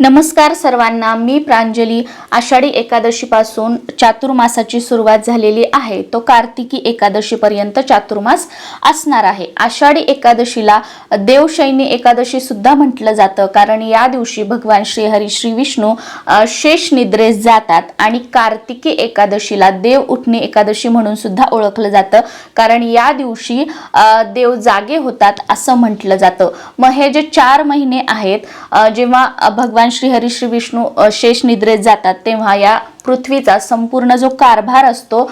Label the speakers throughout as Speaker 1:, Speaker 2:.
Speaker 1: नमस्कार सर्वांना मी प्रांजली आषाढी एकादशीपासून चातुर्मासाची सुरुवात झालेली आहे. तो कार्तिकी एकादशीपर्यंत चातुर्मास असणार आहे. आषाढी एकादशीला देवशैनी एकादशी सुद्धा म्हटलं जातं. कारण या दिवशी भगवान श्रीहरी श्री विष्णू शेष निद्रेस जातात आणि कार्तिकी एकादशीला देव उठणे एकादशी म्हणून सुद्धा ओळखलं जातं. कारण या दिवशी देव जागे होतात असं म्हटलं जातं. मग हे जे चार महिने आहेत जेव्हा भगवान श्री हरी श्री विष्णू शेष निद्रेस जातात तेव्हा या पृथ्वीचा संपूर्ण जो कारभार असतो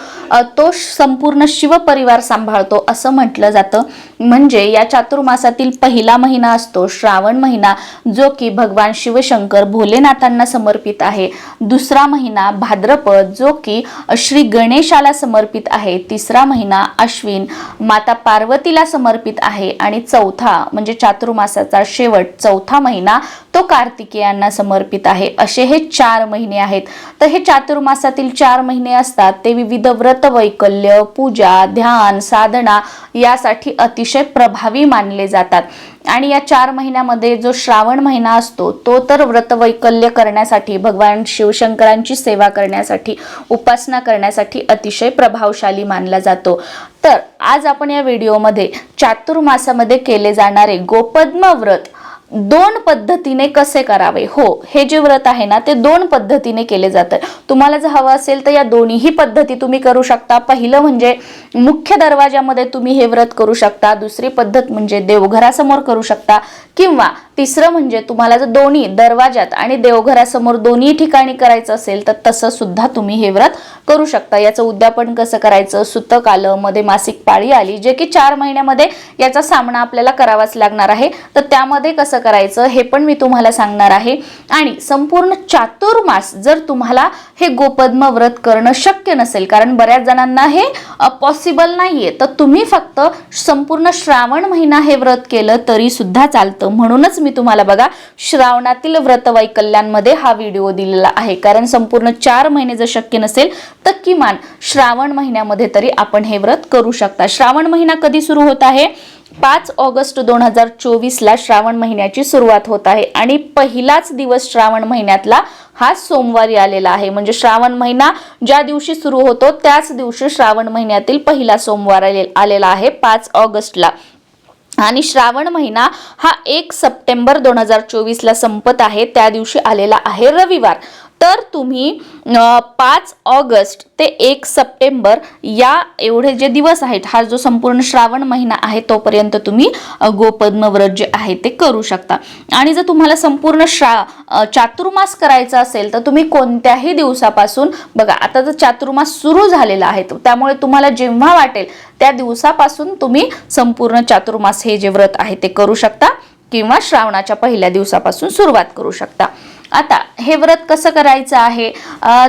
Speaker 1: तो संपूर्ण शिवपरिवार सांभाळतो असं म्हटलं जातं. म्हणजे या चातुर्मासातील पहिला महिना असतो श्रावण महिना जो की भगवान शिवशंकर भोलेनाथांना समर्पित आहे. दुसरा महिना भाद्रपद जो की श्री गणेशाला समर्पित आहे. तिसरा महिना अश्विन माता पार्वतीला समर्पित आहे. आणि चौथा म्हणजे चातुर्मासाचा शेवट चौथा महिना तो कार्तिकेयांना समर्पित आहे. असे हे चार महिने आहेत. तर हे चातुर्मासातील चार महिने असतात. ते विविध व्रत वैकल्य पूजा ध्यान साधना यासाठी अतिशय अतिशय प्रभावी मानले जातात. आणि या चार महिन्यामध्ये जो श्रावण महिना असतो तो तर व्रतवैकल्य करण्यासाठी भगवान शिवशंकरांची सेवा करण्यासाठी उपासना करण्यासाठी अतिशय प्रभावशाली मानला जातो. तर आज आपण या व्हिडिओमध्ये चातुर्मासामध्ये केले जाणारे गोपद्म व्रत दोन पद्धतीने कसे करावे? हो हे जे व्रत आहे ना ते दोन पद्धतीने केले जातं तुम्हाला जर हवं असेल तर या दोन्हीही पद्धती तुम्ही करू शकता. पहिलं म्हणजे मुख्य दरवाजामध्ये तुम्ही हे व्रत करू शकता. दुसरी पद्धत म्हणजे देवघरासमोर करू शकता. किंवा तिसरं म्हणजे तुम्हाला जर दोन्ही दरवाजात आणि देवघरासमोर दोन्ही ठिकाणी करायचं असेल तर तसं सुद्धा तुम्ही हे व्रत करू शकता. याचं उद्यापन कसं करायचं? सुतक आलं मध्ये मासिक पाळी आली जे की चार महिन्यामध्ये याचा सामना आपल्याला करावाच लागणार आहे. तर त्यामध्ये कसं करायचं हे पण मी तुम्हाला सांगणार आहे. आणि संपूर्ण चातुर्मास जर तुम्हाला हे गोपद्म व्रत करणं शक्य नसेल कारण बऱ्याच जणांना हे पॉसिबल नाहीये. तर तुम्ही फक्त संपूर्ण श्रावण महिना हे व्रत केलं तरी सुद्धा चालतं. म्हणूनच मी तुम्हाला बघा श्रावणातील व्रत वैकल्यांमध्ये हा व्हिडिओ दिलेला आहे. कारण संपूर्ण चार महिने जर शक्य नसेल तर किमान श्रावण महिन्यामध्ये तरी आपण हे व्रत करू शकता. श्रावण महिना कधी सुरू होत आहे? पाच ऑगस्ट दोन हजार चोवीसला श्रावण महिन्याची सुरुवात होत आहे आणि पहिलाच दिवस श्रावण महिन्यातला हा सोमवारी आलेला आहे. म्हणजे श्रावण महिना ज्या दिवशी सुरू होतो त्याच दिवशी श्रावण महिन्यातील पहिला सोमवार आलेला आहे पाच ऑगस्टला. आणि श्रावण महिना हा एक सप्टेंबर दोन हजार चोवीसला संपत आहे. त्या दिवशी आलेला आहे रविवार. तर तुम्ही पाच ऑगस्ट ते एक सप्टेंबर या एवढे जे दिवस आहेत हा जो संपूर्ण श्रावण महिना आहे तोपर्यंत तुम्ही गोपद्म व्रत जे आहे ते करू शकता. आणि जर तुम्हाला संपूर्ण श्रा चातुर्मास करायचा असेल तर तुम्ही कोणत्याही दिवसापासून बघा आता जर चातुर्मास सुरू झालेला आहे तो- त्यामुळे तुम्हाला जेव्हा वाटेल त्या दिवसापासून तुम्ही संपूर्ण चातुर्मास हे जे व्रत आहे ते करू शकता किंवा श्रावणाच्या पहिल्या दिवसापासून सुरुवात करू शकता. आता हे व्रत कसं करायचं आहे?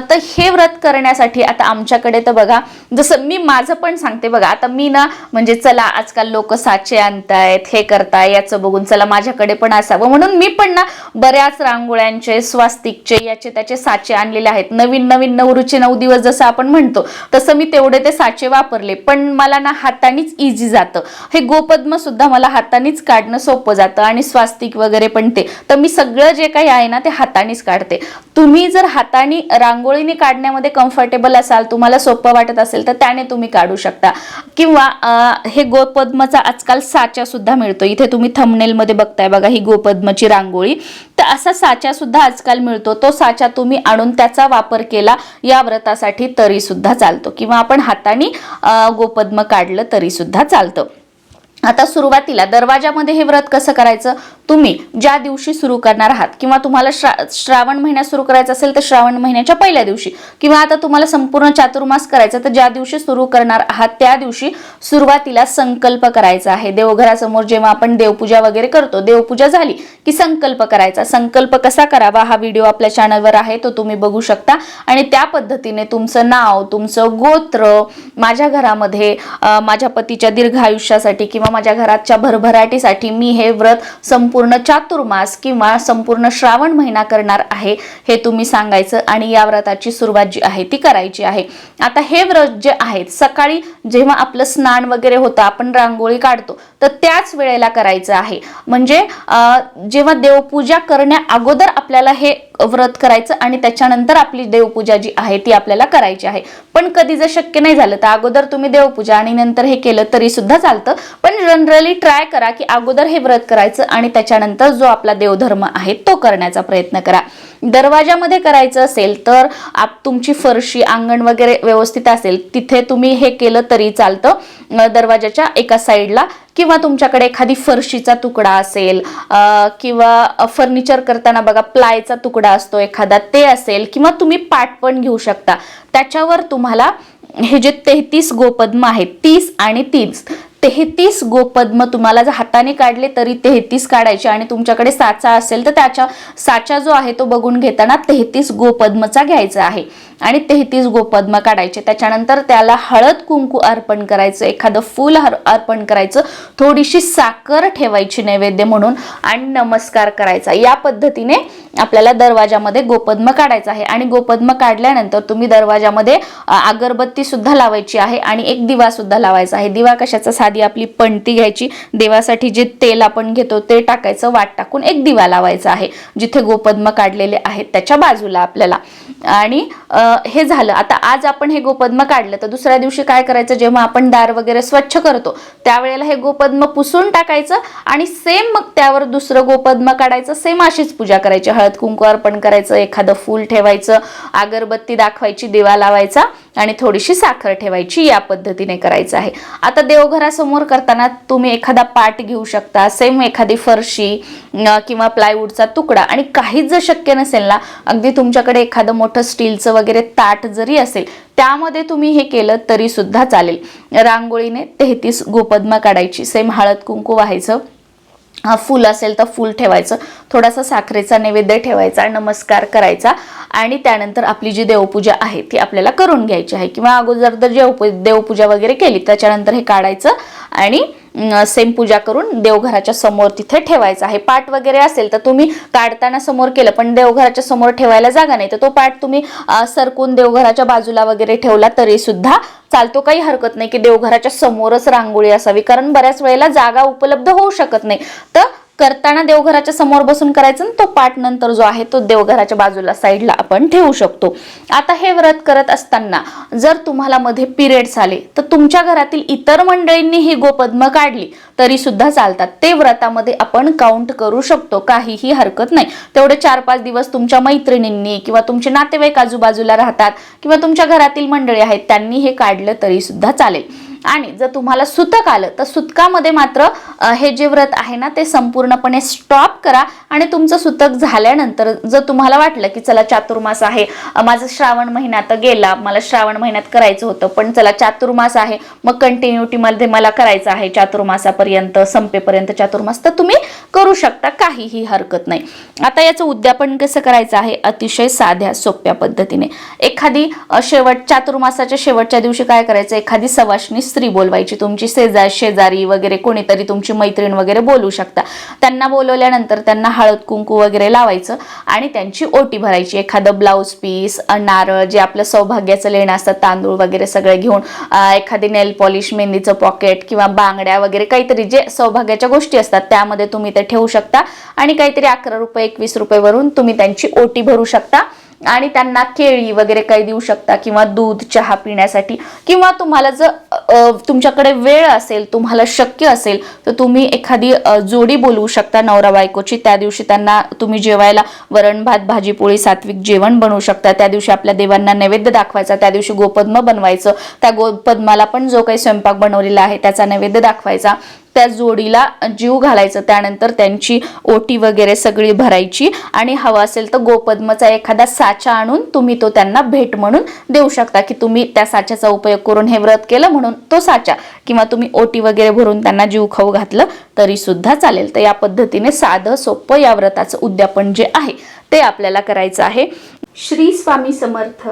Speaker 1: तर हे व्रत करण्यासाठी आता आमच्याकडे तर बघा जसं मी माझं पण सांगते बघा आता मी ना म्हणजे चला आजकाल लोक साचे आणतायत हे करताय याचं बघून चला माझ्याकडे पण असावं. म्हणून मी पण ना बऱ्याच रांगोळ्यांचे स्वास्तिकचे याचे त्याचे साचे आणलेले आहेत. नवीन नवीन नवरूचे नऊ दिवस जसं आपण म्हणतो तसं मी तेवढे ते साचे वापरले. पण मला ना हातानेच इझी जातं. हे गोपद्म सुद्धा मला हातानेच काढणं सोपं जातं आणि स्वास्तिक वगैरे पण ते. तर मी सगळं जे काही आहे ना ते हातानेच काढते. तुम्ही जर हाताने रांगोळीने काढण्यामध्ये कम्फर्टेबल असाल तुम्हाला सोपं वाटत असेल तर त्याने तुम्ही काढू शकता. किंवा हे गोपद्मचा आजकाल साचा सुद्धा मिळतो. इथे तुम्ही थमनेलमध्ये बघताय बघा ही गोपद्मची रांगोळी. तर असा साचा सुद्धा आजकाल मिळतो. तो साचा तुम्ही आणून त्याचा वापर केला या व्रतासाठी तरी सुद्धा चालतो. किंवा आपण हाताने गोपद्म काढलं तरी सुद्धा चालतं. आता सुरुवातीला दरवाजामध्ये हे व्रत कसं करायचं? तुम्ही ज्या दिवशी सुरू करणार आहात किंवा तुम्हाला श्रा श्रावण महिन्यात सुरू करायचं असेल तर श्रावण महिन्याच्या पहिल्या दिवशी. किंवा आता तुम्हाला संपूर्ण चातुर्मास करायचा तर ज्या दिवशी सुरू करणार आहात त्या दिवशी सुरुवातीला संकल्प करायचा आहे. देवघरासमोर जेव्हा आपण देवपूजा वगैरे करतो देवपूजा झाली की संकल्प करायचा. संकल्प कसा करावा हा व्हिडिओ आपल्या चॅनलवर आहे तो तुम्ही बघू शकता. आणि त्या पद्धतीने तुमचं नाव तुमचं गोत्र माझ्या घरामध्ये माझ्या पतीच्या दीर्घ आयुष्यासाठी किंवा किंवा माझ्या घराच्या भरभराटीसाठी मी हे व्रत संपूर्ण चातुर्मास किंवा संपूर्ण श्रावण महिना करणार आहे हे तुम्ही सांगायचं आणि या व्रताची सुरुवात जी आहे ती करायची आहे. आता हे व्रत जे आहेत सकाळी जेव्हा आपलं स्नान वगैरे होतं आपण रांगोळी काढतो तर त्याच वेळेला करायचं आहे. म्हणजे जेव्हा देवपूजा करण्या अगोदर आपल्याला हे व्रत करायचं आणि त्याच्यानंतर आपली देवपूजा जी आहे ती आपल्याला करायची आहे. पण कधी जर शक्य नाही झालं तर अगोदर तुम्ही देवपूजा आणि नंतर हे केलं तरी सुद्धा चालतं. पण जनरली ट्राय करा की अगोदर हे व्रत करायचं आणि त्याच्यानंतर जो आपला देवधर्म आहे तो करण्याचा प्रयत्न करा. दरवाजामध्ये करायचं असेल तर आप तुमची फरशी अंगण वगैरे व्यवस्थित असेल तिथे तुम्ही हे केलं तरी चालतं. दरवाजाच्या एका साईडला किंवा तुमच्याकडे एखादी फरशीचा तुकडा असेल किंवा फर्निचर करताना बघा प्लायचा तुकडा असतो एखादा ते असेल किंवा तुम्ही पाट पण घेऊ शकता. त्याच्यावर तुम्हाला हे जे तेहतीस गोपद्म आहेत तीस आणि तीस तेहतीस गोपद्म तुम्हाला जर हाताने काढले तरी तेहतीस काढायचे आणि तुमच्याकडे साचा असेल तर त्याच्या साचा जो आहे तो बघून घेताना तेहतीस गोपद्मचा घ्यायचा आहे. आणि तेहतीस गोपद्म काढायचे. त्याच्यानंतर त्याला हळद कुंकू अर्पण करायचं एखादं फूल अर्पण करायचं. थोडीशी साखर ठेवायची नैवेद्य म्हणून आणि नमस्कार करायचा. या पद्धतीने आपल्याला दरवाजामध्ये गोपद्म काढायचं आहे. आणि गोपद्म काढल्यानंतर तुम्ही दरवाजामध्ये अगरबत्ती सुद्धा लावायची आहे आणि एक दिवा सुद्धा लावायचा आहे. दिवा कशाचा? साधी आपली पणती घ्यायची. देवासाठी जे तेल आपण घेतो ते टाकायचं. वाट टाकून एक दिवा लावायचा आहे. जिथे गोपद्म काढलेले आहेत त्याच्या बाजूला आपल्याला. आणि हे झालं. आता आज आपण हे गोपद्म काढलं तर दुसऱ्या दिवशी काय करायचं? जेव्हा आपण दार वगैरे स्वच्छ करतो त्यावेळेला हे गोपद्म पुसून टाकायचं आणि सेम मग त्यावर दुसरं गोपद्म काढायचं सेम अशीच पूजा करायची. हळद कुंकू अर्पण करायचं एखादं फूल ठेवायचं अगरबत्ती दाखवायची दिवा लावायचा. आणि थोडीशी साखर ठेवायची या पद्धतीने करायचं आहे. आता देवघरासमोर करताना तुम्ही एखादा पाट घेऊ शकता सेम एखादी फरशी किंवा प्लायवूडचा तुकडा. आणि काहीच जर शक्य नसेल ना अगदी तुमच्याकडे एखादं मोठं स्टीलचं वगैरे ताट जरी असेल त्यामध्ये तुम्ही हे केलं तरी सुद्धा चालेल. रांगोळीने तेहतीस गोपद्म काढायची. सेम हळद कुंकू व्हायचं. फुल असेल तर फुल ठेवायचं थोडासा साखरेचा नैवेद्य ठेवायचा नमस्कार करायचा आणि त्यानंतर आपली जी देवपूजा आहे ती आपल्याला करून घ्यायची आहे. किंवा अगोदर जर देवपू देवपूजा वगैरे केली त्याच्यानंतर हे काढायचं आणि सेम पूजा करून देवघराच्या समोर तिथे ठेवायचं आहे. पाठ वगैरे असेल तर तुम्ही काढताना समोर केलं पण देवघराच्या समोर ठेवायला जागा नाही. तर तो पाठ तुम्ही सरकून देवघराच्या बाजूला वगैरे ठेवला तरी सुद्धा चालतो. काही हरकत नाही की देवघराच्या समोरच रांगोळी असावी कारण बऱ्याच वेळेला जागा उपलब्ध होऊ शकत नाही. तर करताना देवघराच्या समोर बसून करायचं तो पाठ नंतर जो आहे तो देवघराच्या बाजूला साईडला आपण ठेवू शकतो. आता हे व्रत करत असताना जर तुम्हाला मध्ये पिरियड्स आले तर तुमच्या घरातील इतर मंडळींनी ही गोपद्म काढली तरी सुद्धा चालतात. ते व्रतामध्ये आपण काउंट करू शकतो काहीही हरकत नाही. तेवढे चार पाच दिवस तुमच्या मैत्रिणींनी किंवा तुमचे नातेवाईक आजूबाजूला राहतात किंवा तुमच्या घरातील मंडळी आहेत त्यांनी हे काढलं तरी सुद्धा चालेल. आणि जर तुम्हाला सुतक आलं तर सुतकामध्ये मात्र हे जे व्रत आहे ना ते संपूर्णपणे स्टॉप करा. आणि तुमचं सुतक झाल्यानंतर जर तुम्हाला वाटलं की चला चातुर्मास आहे माझं श्रावण महिन्यात गेला मला श्रावण महिन्यात करायचं होतं पण चला चातुर्मास आहे मग कंटिन्युटीमध्ये मला करायचं आहे चातुर्मासापर्यंत संपेपर्यंत चातुर्मास तर तुम्ही करू शकता काहीही हरकत नाही. आता याचं उद्यापन कसं करायचं आहे? अतिशय साध्या सोप्या पद्धतीने. एखादी शेवट चातुर्मासाच्या शेवटच्या दिवशी काय करायचं? एखादी सवाशणी स्त्री बोलवायची तुमची शेजार शेजारी वगैरे कोणीतरी तुमची मैत्रीण वगैरे बोलू शकता. त्यांना बोलवल्यानंतर त्यांना हळद कुंकू वगैरे लावायचं आणि त्यांची ओटी भरायची. एखादं ब्लाऊज पीस नारळ जे आपलं सौभाग्याचं लेणं असतं तांदूळ वगैरे सगळे घेऊन एखादी नेल पॉलिश मेहंदीचं पॉकेट किंवा बांगड्या वगैरे काहीतरी जे सौभाग्याच्या गोष्टी असतात त्यामध्ये तुम्ही ते ठेवू शकता. आणि काहीतरी अकरा रुपये एकवीस रुपये वरून तुम्ही त्यांची ओटी भरू शकता. आणि त्यांना केळी वगैरे काही देऊ शकता किंवा दूध चहा पिण्यासाठी. किंवा तुम्हाला जर तुमच्याकडे वेळ असेल तुम्हाला शक्य असेल तर तुम्ही एखादी जोडी बोलवू शकता नवरा बायकोची. त्या दिवशी त्यांना तुम्ही जेवायला वरण भात भाजी पोळी सात्विक जेवण बनवू शकता. त्या दिवशी आपल्या देवांना नैवेद्य दाखवायचा त्या दिवशी गोपद्म बनवायचं. त्या गोपद्माला पण जो काही स्वयंपाक बनवलेला आहे त्याचा नैवेद्य दाखवायचा. त्या जोडीला जीव घालायचं. त्यानंतर त्यांची ओटी वगैरे सगळी भरायची. आणि हवा असेल तर गोपद्मचा एखादा साचा आणून तुम्ही तो त्यांना भेट म्हणून देऊ शकता की तुम्ही त्या साच्याचा उपयोग करून हे व्रत केलं म्हणून तो साचा. किंवा तुम्ही ओटी वगैरे भरून त्यांना जीव खाऊ घातलं तरी सुद्धा चालेल. तर या पद्धतीने साधं सोपं या व्रताचं उद्यापन जे आहे ते आपल्याला करायचं आहे. श्री स्वामी समर्थ.